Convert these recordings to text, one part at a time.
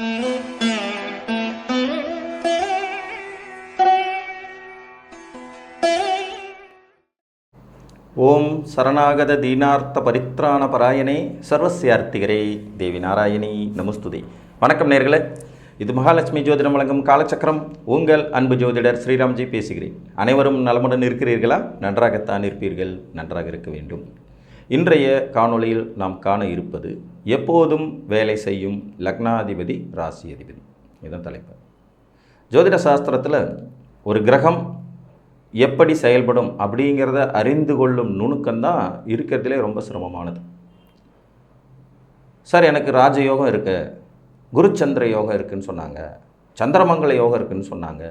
ஓம் சரணாகத தீனார்த்த பரித்ராண பராயணே சர்வசியார்த்திகரே தேவி நாராயணி நமஸ்துதே. வணக்கம் நேர்களே. இது மகாலட்சுமி ஜோதிடம் வழங்கும் காலச்சக்கரம். உங்கள் அன்பு ஜோதிடர் ஸ்ரீராம்ஜி பேசுகிறேன். அனைவரும் நலமுடன் இருக்கிறீர்களா? நன்றாகத்தான் இருப்பீர்கள். நன்றாக இருக்க வேண்டும். இன்றைய காணொளியில் நாம் காண இருப்பது எப்போதும் வேலை செய்யும் லக்னாதிபதி ராசி அதிபதி இதுதான் தலைப்பு. ஜோதிட சாஸ்திரத்தில் ஒரு கிரகம் எப்படி செயல்படும் அப்படிங்கிறத அறிந்து கொள்ளும் நுணுக்கம்தான் இருக்கிறதுலே ரொம்ப சிரமமானது. சார் எனக்கு ராஜயோகம் இருக்கு குருச்சந்திர யோகம் இருக்குன்னு சொன்னாங்க சந்திரமங்கல யோகம் இருக்குன்னு சொன்னாங்க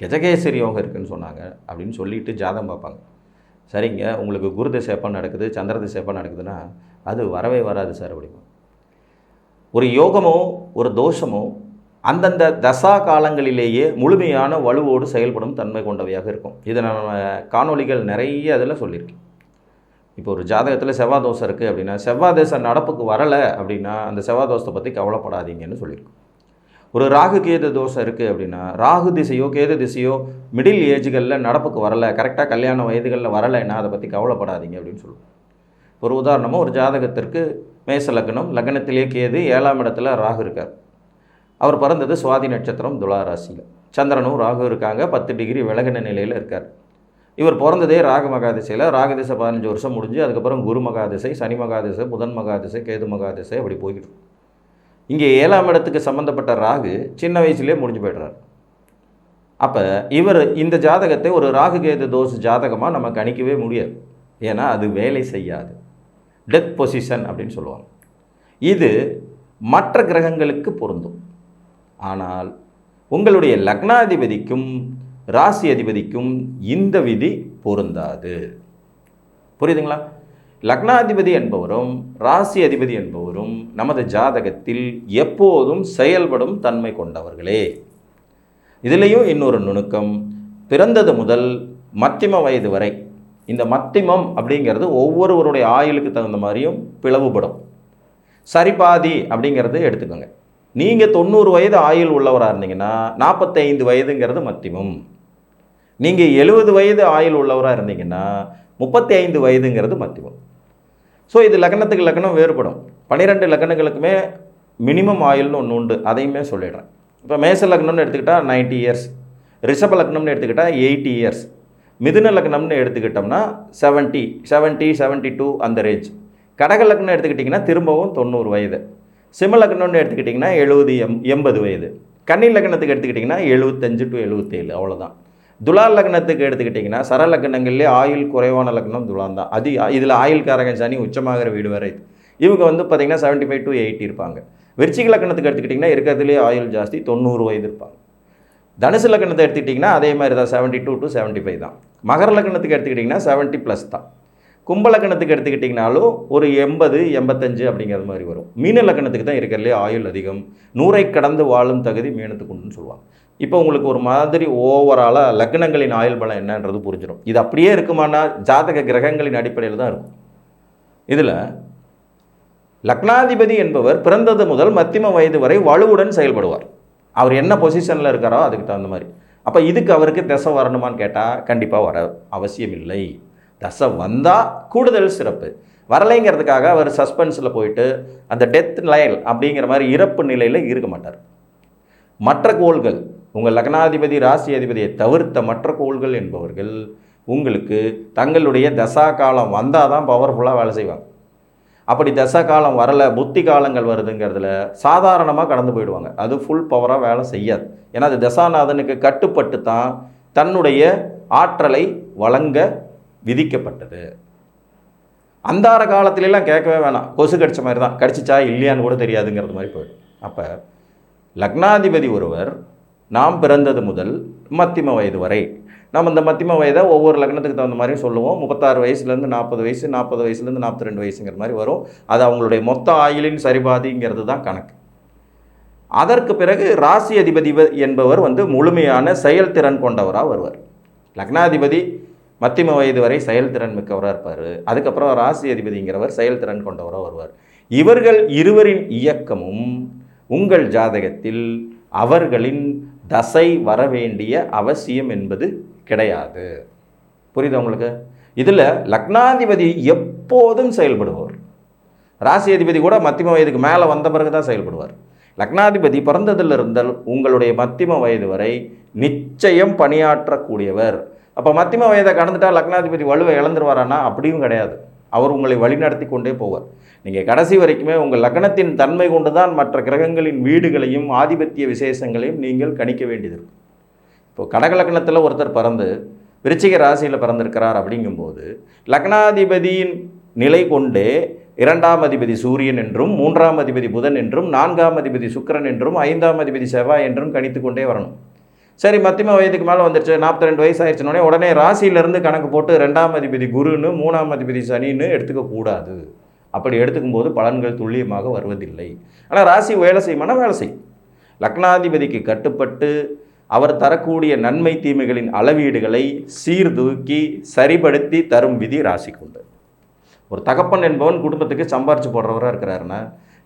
கஜகேசரி யோகம் இருக்குன்னு சொன்னாங்க அப்படின்னு சொல்லிட்டு ஜாதகம் பார்ப்பாங்க. சரிங்க உங்களுக்கு குரு திசை எப்போ நடக்குது சந்திர திசை எப்போ நடக்குதுன்னா அது வரவே வராது சார் அப்படிமா. ஒரு யோகமோ ஒரு தோஷமோ அந்தந்த தசா காலங்களிலேயே முழுமையான வலுவோடு செயல்படும் தன்மை கொண்டவையாக இருக்கும். இதை நான் காணொளிகள் நிறைய அதில் சொல்லியிருக்கேன். இப்போ ஒரு ஜாதகத்தில் செவ்வாய் தோசை இருக்குது அப்படின்னா செவ்வாய் தோசை நடப்புக்கு வரலை அப்படின்னா அந்த செவ்வாய் தோசத்தை பற்றி கவலைப்படாதீங்கன்னு சொல்லியிருக்கோம். ஒரு ராகு கேது தோஷம் இருக்குது அப்படின்னா ராகு திசையோ கேது திசையோ மிடில் ஏஜ்களில் நடப்புக்கு வரலை கரெக்டாக கல்யாண வயதுகளில் வரலைன்னா அதை பற்றி கவலைப்படாதீங்க அப்படின்னு சொல்லுவோம் ஒரு உதாரணமாக ஒரு ஜாதகத்திற்கு மேச லக்னம் லக்னத்திலே கேது ஏழாம் இடத்துல ராகு இருக்கார். அவர் பிறந்தது சுவாதி நட்சத்திரம் துலா ராசியில். சந்திரனும் ராகு இருக்காங்க பத்து டிகிரி விலகின நிலையில் இருக்கார். இவர் பிறந்ததே ராகு மகாதிசையில் ராகதிசை பதினஞ்சு வருஷம் முடிஞ்சு அதுக்கப்புறம் குரு மகாதிசை சனி மகாதிசை புதன் மகாதிசை கேது மகாதிசை அப்படி போய்கிட்டு இங்கே ஏழாம் இடத்துக்கு சம்மந்தப்பட்ட ராகு சின்ன வயசுலேயே முடிஞ்சு போய்டுறார். அப்போ இவர் இந்த ஜாதகத்தை ஒரு ராகு கேது தோஷ ஜாதகமாக நம்ம கணிக்கவே முடியாது. ஏன்னா அது வேலை செய்யாது. டெத் பொசிஷன் அப்படின்னு சொல்லுவாங்க. இது மற்ற கிரகங்களுக்கு பொருந்தும். ஆனால் உங்களுடைய லக்னாதிபதிக்கும் ராசி அதிபதிக்கும் இந்த விதி பொருந்தாது. புரியுதுங்களா? லக்னாதிபதி என்பவரும் ராசி அதிபதி என்பவரும் நமது ஜாதகத்தில் எப்போதும் செயல்படும் தன்மை கொண்டவர்களே. இதுலேயும் இன்னொரு நுணுக்கம். பிறந்தது முதல் மத்திம வயது வரை. இந்த மத்திமம் அப்படிங்கிறது ஒவ்வொருவருடைய ஆயுளுக்கு தகுந்த மாதிரியும் பிளவுபடும். சரிபாதி அப்படிங்கிறது எடுத்துக்கோங்க. நீங்கள் தொண்ணூறு வயது ஆயுள் உள்ளவராக இருந்தீங்கன்னா நாற்பத்தைந்து வயதுங்கிறது மத்திமம். நீங்கள் எழுபது வயது ஆயுள் உள்ளவராக இருந்தீங்கன்னா முப்பத்தி ஐந்து வயதுங்கிறது மத்திமம். ஸோ இது லக்னத்துக்கு லக்னம் வேறுபடும். பன்னிரெண்டு லக்னங்களுக்குமே மினிமம் ஆயுள்னு ஒன்று உண்டு. அதையுமே சொல்லிடுறேன். இப்போ மேச லக்னம்னு எடுத்துக்கிட்டால் 90 இயர்ஸ் ரிஷப லக்னம்னு எடுத்துக்கிட்டால் எயிட்டி இயர்ஸ் மிதுன லக்னம்னு எடுத்துக்கிட்டோம்னா 70 70 72 டூ அந்த ரேஞ்ச் கடக லக்னம் எடுத்துக்கிட்டிங்கன்னா திரும்பவும் தொண்ணூறு வயது. சிம்ம லக்னம்னு எடுத்துக்கிட்டிங்கன்னா எழுபது எம் எண்பது வயது. கன்னி லக்னத்துக்கு எடுத்துக்கிட்டிங்கன்னா எழுபத்தஞ்சு டு எழுபத்தேழு அவ்வளோதான் துலா லக்னத்துக்கு எடுத்துக்கிட்டிங்கன்னா சர லக்னங்கள்லேயே ஆயுள் குறைவான லக்னம் துலாம் தான். அது இதில் ஆயுள்காரகன் சனி உச்சமாகிற வீடு வரை இவங்க வந்து பார்த்திங்கன்னா செவன்ட்டி ஃபைவ் டு எயிட்டி இருப்பாங்க. விருச்சிக லக்னத்துக்கு எடுத்துக்கிட்டிங்கன்னா இருக்கிறதுலே ஆயுள் ஜாஸ்தி தொண்ணூறு வயது இருப்பாங்க. தனுசு லக்னத்தை எடுத்துக்கிட்டிங்கன்னா அதே மாதிரி தான் seventy two to seventy five தான். மகர லக்னத்துக்கு எடுத்துக்கிட்டிங்கன்னா செவன்ட்டி ப்ளஸ் தான். கும்ப லக்னத்துக்கு எடுத்துக்கிட்டிங்கனாலும் ஒரு எண்பது எண்பத்தஞ்சு அப்படிங்கிற மாதிரி வரும். மீன லக்னத்துக்கு தான் இருக்கிறதுலே ஆயுள் அதிகம். நூறை கடந்து வாழும் தகுதி மீனத்துக்கு உண்டுன்னு சொல்லுவாங்க. இப்போ உங்களுக்கு ஒரு மாதிரி ஓவராலாக லக்னங்களின் ஆயுள் பலம் என்னன்றது புரிஞ்சிடும் இது அப்படியே இருக்குமானா ஜாதக கிரகங்களின் அடிப்படையில் தான் இருக்கும். இதில் லக்னாதிபதி என்பவர் பிறந்தது முதல் மத்தியம வயது வரை வலுவுடன் செயல்படுவார். அவர் என்ன பொசிஷனில் இருக்காரோ அதுக்கு தகுந்த மாதிரி. அப்போ இதுக்கு அவருக்கு தசை வரணுமான்னு கேட்டால் கண்டிப்பாக வர அவசியம் இல்லை. தசை வந்தால் கூடுதல் சிறப்பு. வரலைங்கிறதுக்காக அவர் சஸ்பென்ஸில் போயிட்டு அந்த டெத் லைன் அப்படிங்கிற மாதிரி இறப்பு நிலையில் இருக்க மாட்டார். மற்ற கோள்கள் உங்கள் லக்னாதிபதி ராசி அதிபதியை தவிர்த்த மற்ற கோள்கள் என்பவர்கள் உங்களுக்கு தங்களுடைய தசா காலம் வந்தால் தான் பவர்ஃபுல்லாக வேலை செய்வாங்க. அப்படி தசா காலம் வரலை புத்தி காலங்கள் வருதுங்கிறதுல சாதாரணமாக கடந்து போயிடுவாங்க. அது ஃபுல் பவராக வேலை செய்யாது. ஏன்னா அது தசாநாதனுக்கு கட்டுப்பட்டு தான் தன்னுடைய ஆற்றலை வழங்க விதிக்கப்பட்டது. அந்தார காலத்திலலாம் கேட்கவே வேணாம். கொசு கடிச்ச மாதிரி தான் கடிச்சிச்சா இல்லையான்னு கூட தெரியாதுங்கிறது மாதிரி போயிடும். அப்போ லக்னாதிபதி ஒருவர் நாம் பிறந்தது முதல் மத்தியம வயது வரை. நம்ம இந்த மத்தியம வயதை ஒவ்வொரு லக்னத்துக்கு தகுந்த மாதிரி சொல்லுவோம். முப்பத்தாறு வயசுலேருந்து நாற்பது வயசு நாற்பது வயசுலேருந்து நாற்பத்தி ரெண்டு வயசுங்கிற மாதிரி வரும். அது அவங்களுடைய மொத்த ஆயுளின் சரிபாதிங்கிறது தான் கணக்கு. அதற்கு பிறகு ராசி அதிபதி என்பவர் வந்து முழுமையான செயல்திறன் கொண்டவராக வருவார். லக்னாதிபதி மத்தியம வயது வரை செயல்திறன் மிக்கவராக இருப்பார். அதுக்கப்புறம் ராசி அதிபதிங்கிறவர் செயல்திறன் கொண்டவராக வருவார். இவர்கள் இருவரின் இயக்கமும் உங்கள் ஜாதகத்தில் அவர்களின் தசை வர வேண்டிய அவசியம் என்பது கிடையாது. புரியுதா உங்களுக்கு? இதில் லக்னாதிபதி எப்போதும் செயல்படுவார். ராசி அதிபதி கூட மத்தியம வயதுக்கு மேலே வந்த பிறகு தான் செயல்படுவார். லக்னாதிபதி பிறந்ததில் இருந்தால் உங்களுடைய மத்தியம வயது வரை நிச்சயம் பணியாற்றக்கூடியவர். அப்போ மத்தியம வயதை கடந்துட்டால் லக்னாதிபதி வலுவை இழந்துருவாரானா அப்படியும் கிடையாது. அவர் உங்களை வழிநடத்தி கொண்டே போவார். நீங்கள் கடைசி வரைக்குமே உங்கள் லக்னத்தின் தன்மை கொண்டு தான் மற்ற கிரகங்களின் வீடுகளையும் ஆதிபத்திய விசேஷங்களையும் நீங்கள் கணிக்க வேண்டியது இருக்கும் இப்போ கடக லக்னத்தில் ஒருத்தர் பிறந்து விருச்சிக ராசியில் பிறந்திருக்கிறார் அப்படிங்கும்போது லக்னாதிபதியின் நிலை கொண்டே இரண்டாம் அதிபதி சூரியன் என்றும் மூன்றாம் அதிபதி புதன் என்றும் நான்காம் அதிபதி சுக்கிரன் என்றும் ஐந்தாம் அதிபதி செவ்வாய் என்றும் கணித்து கொண்டே வரணும். சரி மத்தியம வயதுக்கு மேலே வந்துருச்சு. நாற்பத்தி ரெண்டு வயசு ஆயிடுச்சுனோடனே உடனே ராசியிலேருந்து கணக்கு போட்டு ரெண்டாம் அதிபதி குருன்னு மூணாம் அதிபதி சனின்னு எடுத்துக்கக்கூடாது அப்படி எடுத்துக்கும் போது பலன்கள் துல்லியமாக வருவதில்லை. ஆனால் ராசி வேலை செய்யுமானா வேலை செய்யும். லக்னாதிபதிக்கு கட்டுப்பட்டு அவர் தரக்கூடிய நன்மை தீமைகளின் அளவீடுகளை சீர்தூக்கி சரிப்படுத்தி தரும் விதி ராசிக்கு உண்டு. ஒரு தகப்பன் என்பவன் குடும்பத்துக்கு சம்பாரிச்சு போடுறவராக இருக்கிறாருன்னா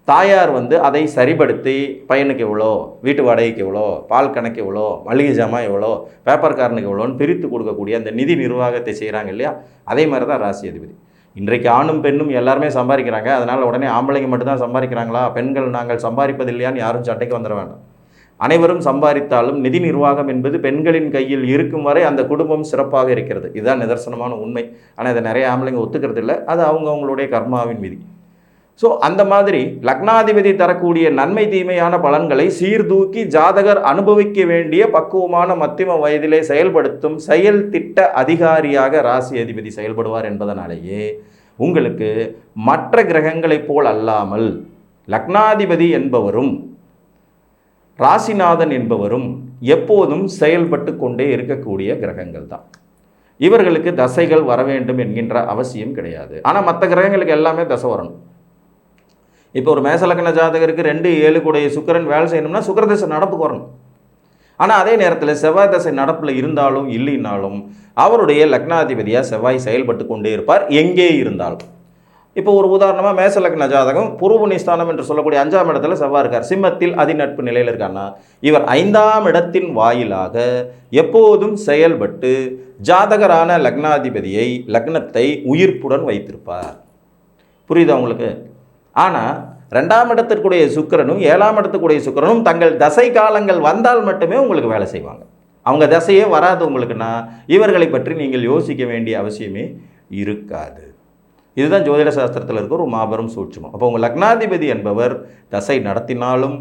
தாயார் வந்து அதை சரிப்படுத்தி பையனுக்கு எவ்வளோ வீட்டு வாடகைக்கு எவ்வளோ பால் கணக்கு எவ்வளோ மளிகை ஜாமான் எவ்வளோ பேப்பர்காரனுக்கு எவ்வளோன்னு பிரித்து கொடுக்கக்கூடிய அந்த நிதி நிர்வாகத்தை செய்கிறாங்க இல்லையா? அதே மாதிரி தான் ராசி அதிபதி. இன்றைக்கு ஆணும் பெண்ணும் எல்லாருமே சம்பாதிக்கிறாங்க. அதனால் உடனே ஆம்பளைங்க மட்டும்தான் சம்பாதிக்கிறாங்களா? பெண்கள் நாங்கள் சம்பாதிப்பதில்லையான்னு யாரும் சட்டைக்கு வந்துட வேண்டாம். அனைவரும் சம்பாதித்தாலும் நிதி நிர்வாகம் என்பது பெண்களின் கையில் இருக்கும் வரை அந்த குடும்பம் சிறப்பாக இருக்கிறது. இதுதான் நிதர்சனமான உண்மை. ஆனால் இதை நிறைய ஆம்பளைங்க ஒத்துக்கிறது இல்லை அது அவங்க அவங்களுடைய கர்மாவின் விதி. ஸோ அந்த மாதிரி லக்னாதிபதி தரக்கூடிய நன்மை தீமையான பலன்களை சீர்தூக்கி ஜாதகர் அனுபவிக்க வேண்டிய பக்குவமான மத்தியம வயதிலே செயல்படுத்தும் செயல் திட்ட அதிகாரியாக ராசி அதிபதி செயல்படுவார் என்பதனாலேயே உங்களுக்கு மற்ற கிரகங்களைப் போல் அல்லாமல் லக்னாதிபதி என்பவரும் ராசிநாதன் என்பவரும் எப்போதும் செயல்பட்டு கொண்டே இருக்கக்கூடிய கிரகங்கள் தான். இவர்களுக்கு தசைகள் வர வேண்டும் என்கின்ற அவசியம் கிடையாது. ஆனால் மற்ற கிரகங்களுக்கு எல்லாமே தசை வரணும். இப்போ ஒரு மேசலக்கண ஜாதகருக்கு ரெண்டு ஏழு கூடைய சுக்கிரன் வேலை செய்யணும்னா சுக்கரதசை நடப்புக்கு வரணும். ஆனால் அதே நேரத்தில் செவ்வாய் தசை நடப்பில் இருந்தாலும் இல்லைனாலும் அவருடைய லக்னாதிபதியாக செவ்வாய் செயல்பட்டு கொண்டே இருப்பார் எங்கே இருந்தாலும். இப்போ ஒரு உதாரணமாக மேச லக்ன ஜாதகம் பூர்வ என்று சொல்லக்கூடிய அஞ்சாம் இடத்துல செவ்வாய் இருக்கார். சிம்மத்தில் அதிநட்பு நிலையில் இருக்கான்னா இவர் ஐந்தாம் இடத்தின் வாயிலாக எப்போதும் செயல்பட்டு ஜாதகரான லக்னாதிபதியை லக்னத்தை உயிர்ப்புடன் வைத்திருப்பார். புரியுதா உங்களுக்கு? ஆனால் ரெண்டாம் இடத்திற்குடைய சுக்கிரனும் ஏழாம் இடத்துக்குடைய சுக்கிரனும் தங்கள் தசை காலங்கள் வந்தால் மட்டுமே உங்களுக்கு வேலை செய்வாங்க. அவங்க தசையே வராது உங்களுக்குன்னா இவர்களை பற்றி நீங்கள் யோசிக்க வேண்டிய அவசியமே இருக்காது. இதுதான் ஜோதிட சாஸ்திரத்தில் இருக்க ஒரு மாபெரும் சூட்சமம். அப்போ உங்கள் லக்னாதிபதி என்பவர் தசை நடத்தினாலும்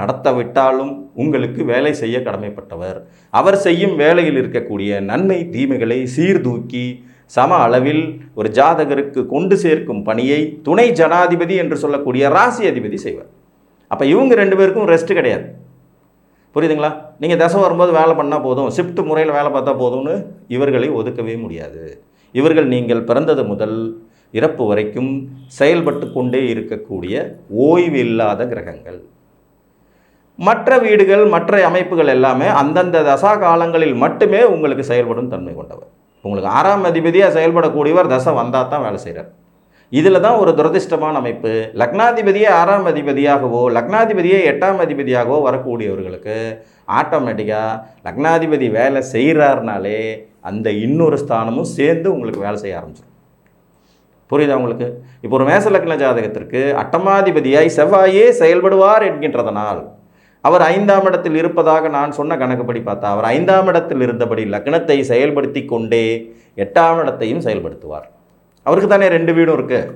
நடத்தவிட்டாலும் உங்களுக்கு வேலை செய்ய கடமைப்பட்டவர். அவர் செய்யும் வேலையில் இருக்கக்கூடிய நன்மை தீமைகளை சீர்தூக்கி சம அளவில் ஒரு ஜாதகருக்கு கொண்டு சேர்க்கும் பணியை துணை ஜனாதிபதி என்று சொல்லக்கூடிய ராசி அதிபதி செய்வார். அப்போ இவங்க ரெண்டு பேருக்கும் ரெஸ்ட் கிடையாது. புரியுதுங்களா? நீங்கள் தசை வரும்போது வேலை பண்ணால் போதும். ஷிஃப்ட் முறையில் வேலை பார்த்தா போதும்னு இவர்களை ஒதுக்கவே முடியாது. இவர்கள் நீங்கள் பிறந்தது முதல் இறப்பு வரைக்கும் செயல்பட்டு கொண்டே இருக்கக்கூடிய ஓய்வு இல்லாத கிரகங்கள். மற்ற வீடுகள் மற்ற அமைப்புகள் எல்லாமே அந்தந்த தசா காலங்களில் மட்டுமே உங்களுக்கு செயல்படும் தன்மை கொண்டவர் உங்களுக்கு ஆறாம் அதிபதியாக செயல்படக்கூடியவர் தசை வந்தால் தான் வேலை செய்கிறார் இதில் தான் ஒரு துரதிர்ஷ்டமான அமைப்பு. லக்னாதிபதியே ஆறாம் அதிபதியாகவோ லக்னாதிபதியே எட்டாம் அதிபதியாகவோ வரக்கூடியவர்களுக்கு ஆட்டோமேட்டிக்காக லக்னாதிபதி வேலை செய்கிறாருனாலே அந்த இன்னொரு ஸ்தானமும் சேர்ந்து உங்களுக்கு வேலை செய்ய ஆரம்பிச்சிடும் புரியுதா உங்களுக்கு? இப்போ ஒரு மேச லக்ன ஜாதகத்திற்கு அட்டமாதிபதியாய் செவ்வாயே செயல்படுவார் என்கின்றதனால் அவர் ஐந்தாம் இடத்தில் இருப்பதாக நான் சொன்ன கணக்குப்படி பார்த்தா அவர் ஐந்தாம் இடத்தில் இருந்தபடி லக்னத்தை செயல்படுத்தி கொண்டே எட்டாம் இடத்தையும் செயல்படுத்துவார். அவருக்கு தானே ரெண்டு வீடும் இருக்குது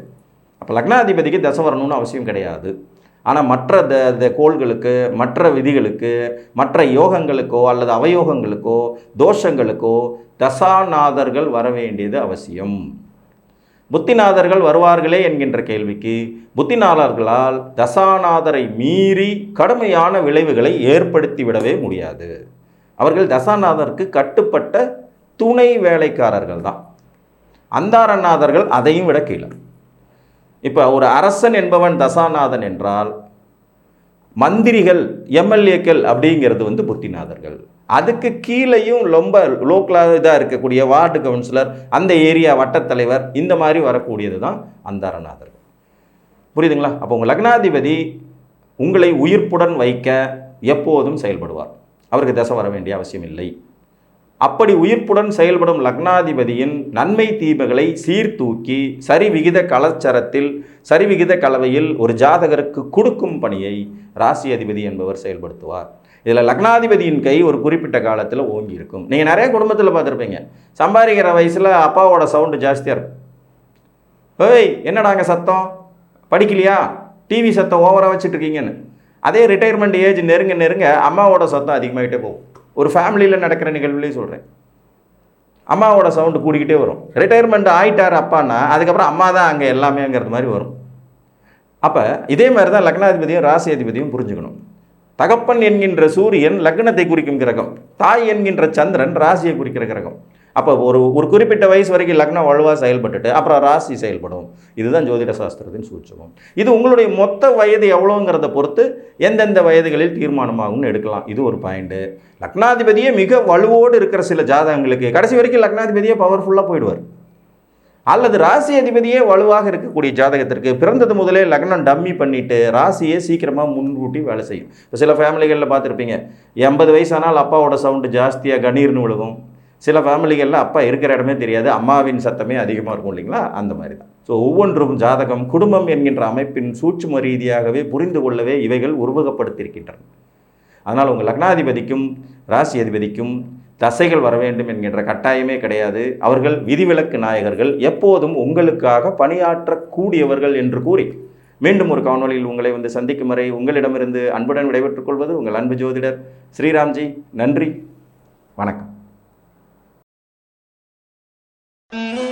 அப்போ லக்னாதிபதிக்கு தசை வரணும்னு அவசியம் கிடையாது. ஆனால் மற்ற த த கோள்களுக்கு மற்ற விதிகளுக்கு மற்ற யோகங்களுக்கோ அல்லது அவயோகங்களுக்கோ தோஷங்களுக்கோ தசாநாதர்கள் வர வேண்டியது அவசியம். புத்திநாதர்கள் வருவார்களே என்கின்ற கேள்விக்கு புத்திநாதர்களால் தசாநாதரை மீறி கடுமையான விளைவுகளை ஏற்படுத்தி விடவே முடியாது. அவர்கள் தசாநாதருக்கு கட்டுப்பட்ட துணை வேலைக்காரர்கள் தான். அந்தாரநாதர்கள் அதையும் விட கீழே. இப்போ ஒரு அரசன் என்பவன் தசாநாதன் என்றால் மந்திரிகள் எம்எல்ஏக்கள் அப்படிங்கிறது வந்து புத்திநாதர்கள். அதுக்கு கீழேயும் ரொம்ப லோக்கலாக இதாக இருக்கக்கூடிய வார்டு கவுன்சிலர் அந்த ஏரியா வட்டத்தலைவர் இந்த மாதிரி வரக்கூடியது தான் அந்தாரநாதர்கள். புரியுதுங்களா? அப்போ உங்கள் லக்னாதிபதி உங்களை உயிர்ப்புடன் வைக்க எப்போதும் செயல்படுவார். அவருக்கு தசை வர வேண்டிய அவசியம் இல்லை. அப்படி உயிர்ப்புடன் செயல்படும் லக்னாதிபதியின் நன்மை தீமைகளை சீர்தூக்கி சரிவிகித கலச்சரத்தில் சரிவிகித கலவையில் ஒரு ஜாதகருக்கு கொடுக்கும் பணியை ராசி அதிபதி என்பவர் செயல்படுத்துவார். இதில் லக்னாதிபதியின் கை ஒரு குறிப்பிட்ட காலத்தில் ஓங்கி இருக்கும். நீங்கள் நிறைய குடும்பத்தில் பார்த்துருப்பீங்க. சம்பாதிக்கிற வயசில் அப்பாவோட சவுண்டு ஜாஸ்தியாக இருக்கும். ஏய் என்னடாங்க சத்தம்? படிக்கலையா? டிவி சத்தம் ஓவராக வச்சுட்டு இருக்கீங்கன்னு. அதே ரிட்டையர்மெண்ட் ஏஜ் நெருங்க நெருங்க அம்மாவோட சத்தம் அதிகமாகிட்டே போகும். ஒரு ஃபேமிலியில் நடக்கிற நிகழ்வுலேயே சொல்கிறேன் அம்மாவோட சவுண்டு கூடிக்கிட்டே வரும். ரிட்டையர்மெண்ட் ஆகிட்டார் அப்பான்னா அதுக்கப்புறம் அம்மா தான் அங்கே எல்லாமேங்கிறது மாதிரி வரும். அப்போ இதே மாதிரி தான் லக்னாதிபதியும் ராசி அதிபதியும் புரிஞ்சுக்கணும். தகப்பன் என்கின்ற சூரியன் லக்னத்தை குறிக்கும் கிரகம் தாய் என்கின்ற சந்திரன் ராசியை குறிக்கிற கிரகம். அப்போ ஒரு ஒரு குறிப்பிட்ட வயசு வரைக்கும் லக்னம் வலுவாக செயல்பட்டுட்டு அப்புறம் ராசி செயல்படும். இதுதான் ஜோதிட சாஸ்திரத்தின் சூட்சமம். இது உங்களுடைய மொத்த வயது எவ்வளோங்கிறத பொறுத்து எந்தெந்த வயதுகளில் தீர்மானமாகும்னு எடுக்கலாம். இது ஒரு பாயிண்ட்டு லக்னாதிபதியே மிக வலுவோடு இருக்கிற சில ஜாதகங்களுக்கு கடைசி வரைக்கும் லக்னாதிபதியே பவர்ஃபுல்லாக போயிடுவார். அல்லது ராசி அதிபதியே வலுவாக இருக்கக்கூடிய ஜாதகத்திற்கு பிறந்தது முதலே லக்னம் டம்மி பண்ணிட்டு ராசியே சீக்கிரமாக முன்கூட்டி வேலை செய்யும். இப்போ சில ஃபேமிலிகளில் பார்த்துருப்பீங்க எண்பது வயசானால் அப்பாவோட சவுண்டு ஜாஸ்தியாக கணீர்னு விழுகும். சில ஃபேமிலிகளில் அப்பா இருக்கிற இடமே தெரியாது அம்மாவின் சத்தமே அதிகமாக இருக்கும் இல்லைங்களா? அந்த மாதிரி தான் ஸோ ஒவ்வொன்றும் ஜாதகம் குடும்பம் என்கின்ற அமைப்பின் சூட்சும ரீதியாகவே புரிந்து கொள்ளவே இவைகள் உருவகப்படுத்தியிருக்கின்றன. அதனால் உங்கள் லக்னாதிபதிக்கும் ராசி அதிபதிக்கும் தசைகள் வர வேண்டும் என்கின்ற கட்டாயமே கிடையாது. அவர்கள் விதிவிலக்கு நாயகர்கள் எப்போதும் உங்களுக்காக பணியாற்றக்கூடியவர்கள் என்று கூறி மீண்டும் ஒரு காணொலியில் உங்களை வந்து சந்திக்கும் வரை உங்களிடமிருந்து அன்புடன் விடைபெற்றுக் கொள்வது உங்கள் அன்பு ஜோதிடர் ஸ்ரீராம்ஜி. நன்றி. வணக்கம். Mm-hmm.